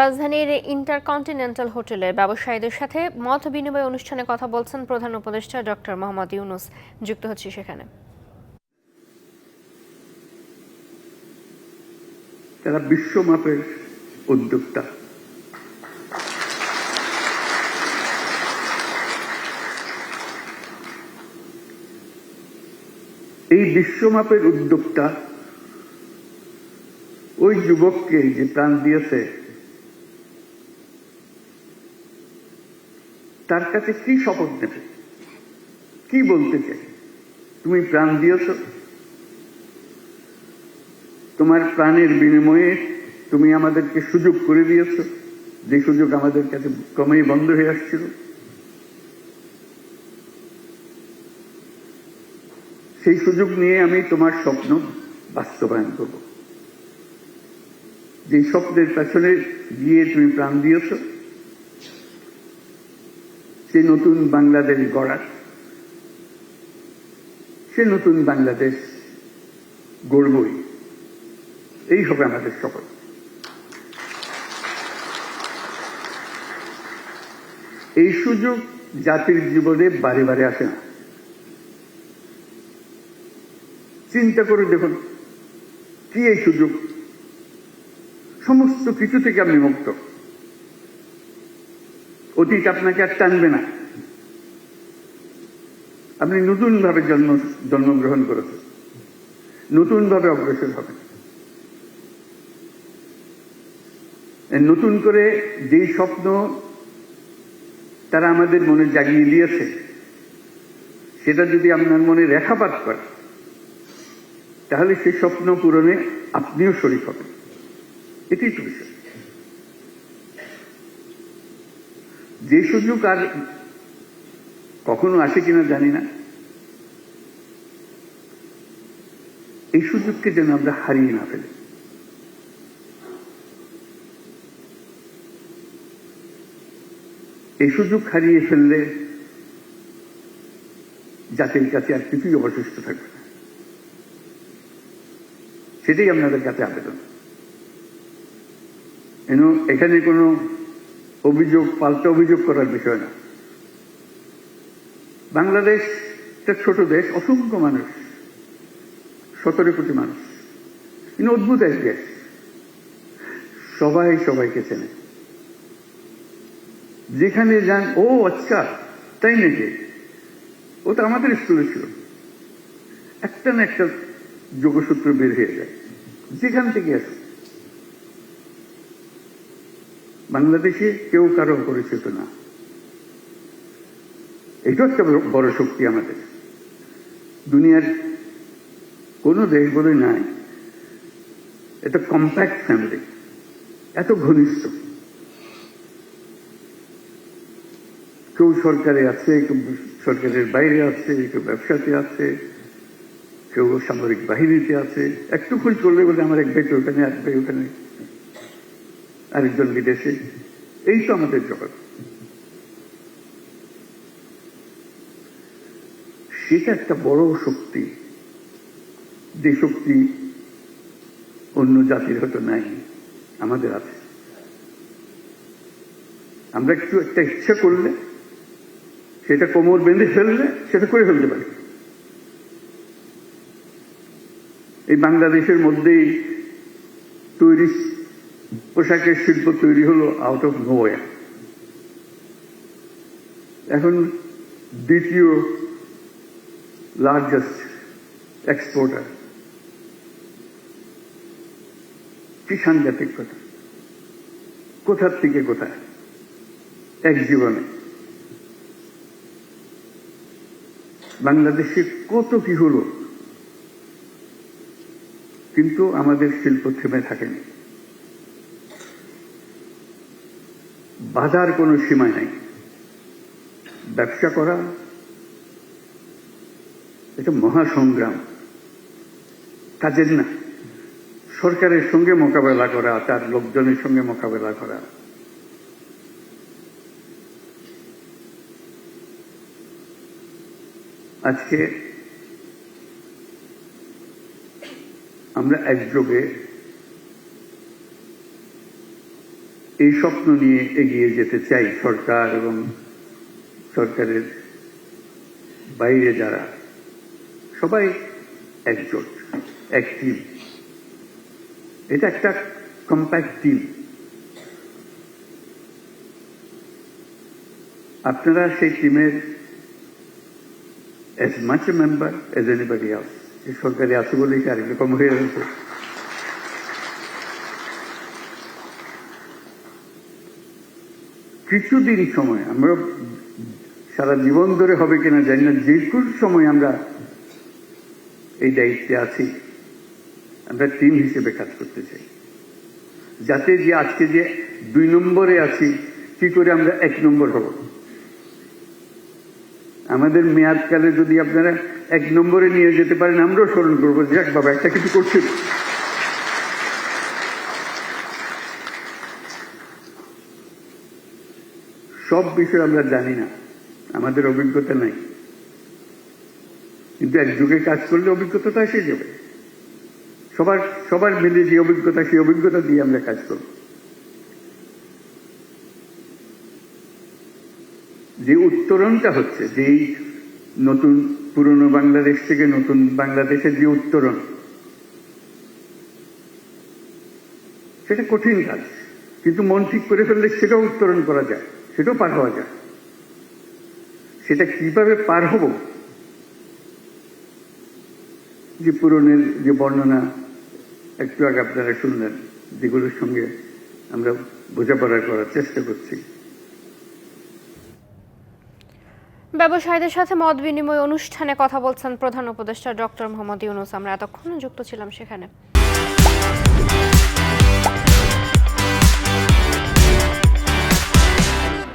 রাজধানীর ইন্টারকন্টিনেন্টাল হোটেলে ব্যবসায়ীদের সাথে মত বিনিময় অনুষ্ঠানে কথা বলছেন প্রধান উপদেষ্টা ডক্টর মোহাম্মদ ইউনুস। যুক্ত হচ্ছে সেখানে। তারা বিশ্বমাপের উদ্যোক্তা। এই বিশ্বমাপের উদ্যোক্তা ওই যুবককে যে প্রাণ দিয়েছে তার কাছে কি শপথ নেবে? কি বলতে চাই? তুমি প্রাণ দিয়েছ? তোমার প্রাণের বিনিময়ে তুমি আমাদেরকে সুযোগ করে দিয়েছ। যে সুযোগ আমাদের কাছে ক্রমেই বন্ধ হয়ে আসছিল। সেই সুযোগ নিয়ে আমি তোমার স্বপ্ন বাস্তবায়ন করব। যে স্বপ্নের পেছনে গিয়ে তুমি প্রাণ দিয়েছ সে নতুন বাংলাদেশ গড়ার। সে নতুন বাংলাদেশ গড়বই। এই হবে আমাদের সকল এই সুযোগ জাতির জীবনে বারে বারে আসে না। চিন্তা করে দেখুন, কি এই সুযোগ? সমস্ত কিছু থেকে আপনি মুক্ত। অতীত আপনাকে আর টানবে না। আপনি নতুন ভাবে জন্ম, জন্মগ্রহণ করেছেন। নতুন ভাবে অগ্রসর হবেন। নতুন করে যেই স্বপ্ন তারা আমাদের মনে জাগিয়ে দিয়েছে, সেটা যদি আপনার মনে রেখাপাত করে, তাহলে সেই স্বপ্ন পূরণে আপনিও শরীর হবেন। এটাই তো বিষয়। যে সুযোগ আর কখনো আসে কিনা জানি না। এই সুযোগকে যেন আমরা হারিয়ে না ফেলি। এই সুযোগ হারিয়ে ফেললে জাতির কাছে আর কিছুই অবশিষ্ট থাকবে না। সেটাই আপনাদের কাছে আবেদন। এখানে কোনো অভিযোগ, পাল্টা অভিযোগ করার বিষয় না। বাংলাদেশ একটা ছোট দেশ, অসংখ্য মানুষ, সতেরো কোটি মানুষ। অদ্ভুত এক দেশ। সবাই সবাইকে চেনে। যেখানে যান, ও আচ্ছা তাই নাকি? ও তো আমাদের স্কুলে ছিল। একটা না একটা যোগসূত্র বের হয়ে যায়। যেখান থেকে আসে বাংলাদেশে কেউ কারও পরিচিত না। এটা একটা বড় শক্তি আমাদের। দুনিয়ার কোন দেশ বলে নাই। এটা কম্প্যাক্ট ফ্যামিলি এত ঘনিষ্ঠ। কেউ সরকারে আছে, কেউ সরকারের বাইরে আছে, কেউ ব্যবসাতে আছে, কেউ সামরিক বাহিনীতে আছে। একটু খোঁজ করলে বলে আমার এক ব্যক্তি ওখানে ভাই ওখানে আরেকজন বিদেশে। এই তো আমাদের জগৎ। সেটা একটা বড় শক্তি। যে শক্তি অন্য জাতির হয়তো নাই, আমাদের আছে। আমরা একটু একটা ইচ্ছা করলে, সেটা কোমর বেঁধে ফেললে, সেটা করে ফেলতে পারি। এই বাংলাদেশের মধ্যেই তৈরি পোশাকের শিল্প তৈরি হলো আউট অফ নোয়া এখন দ্বিতীয় লার্জেস্ট এক্সপোর্টার কি সাংঘাতিক কথা। কোথার থেকে কোথায়? এক জীবনে। বাংলাদেশে কত কি হলো? কিন্তু আমাদের শিল্প থেমে থাকেনি। বাধার কোনো সীমা নাই। ব্যবসা করা, এটা মহাসংগ্রাম। কাজের না। সরকারের সঙ্গে মোকাবেলা করা, তার লোকজনের সঙ্গে মোকাবেলা করা। আজকে আমরা একযোগে এই স্বপ্ন নিয়ে এগিয়ে যেতে চাই সরকার এবং সরকারের বাইরে যারা, সবাই একজোট, এক টিম। এটা একটা কম্প্যাক্ট টিম আপনারা সেই টিমের much a member as anybody else. এই সরকারি আছে বলেই কি আরেকরকম হয়ে গেছে কিছুদিন সময়, আমরা সারা জীবন ধরে হবে কিনা জানি না যে কোনো সময় আমরা এই দায়িত্বে আছি। আমরা টিম হিসেবে কাজ করতে চাই। যাতে যে আজকে যে দুই নম্বরে আছি, কি করে আমরা এক নম্বর হব? আমাদের মেয়াদকালে যদি আপনারা এক নম্বরে নিয়ে যেতে পারেন, আমরাও স্মরণ করব, যাক বাবা, একটা কিছু করছি। সব বিষয় আমরা জানি না। আমাদের অভিজ্ঞতা নাই। কিন্তু এক যুগে কাজ করলে অভিজ্ঞতাটা এসে যাবে। সবার সবার মিলে যে অভিজ্ঞতা, সেই অভিজ্ঞতা দিয়ে আমরা কাজ করব। যে উত্তরণটা হচ্ছে, যে নতুন পুরনো বাংলাদেশ থেকে নতুন বাংলাদেশের যে উত্তরণ, সেটা কঠিন কাজ। কিন্তু মন ঠিক করে ফেললে সেটাও উত্তরণ করা যায়। সেটাও পার হওয়া যায়। সেটা কীভাবে পার হব? যে পুরনের যে বর্ণনা, একটু আগে আপনারা শুনলেন যেগুলোর সঙ্গে আমরা বোঝাপড়া করার চেষ্টা করছি। ব্যবসায়ীদের সাথে মত বিনিময় অনুষ্ঠানে কথা বলছেন প্রধান উপদেষ্টা ডক্টর মোহাম্মদ ইউনুস। আমরা এতক্ষণ যুক্ত ছিলাম সেখানে।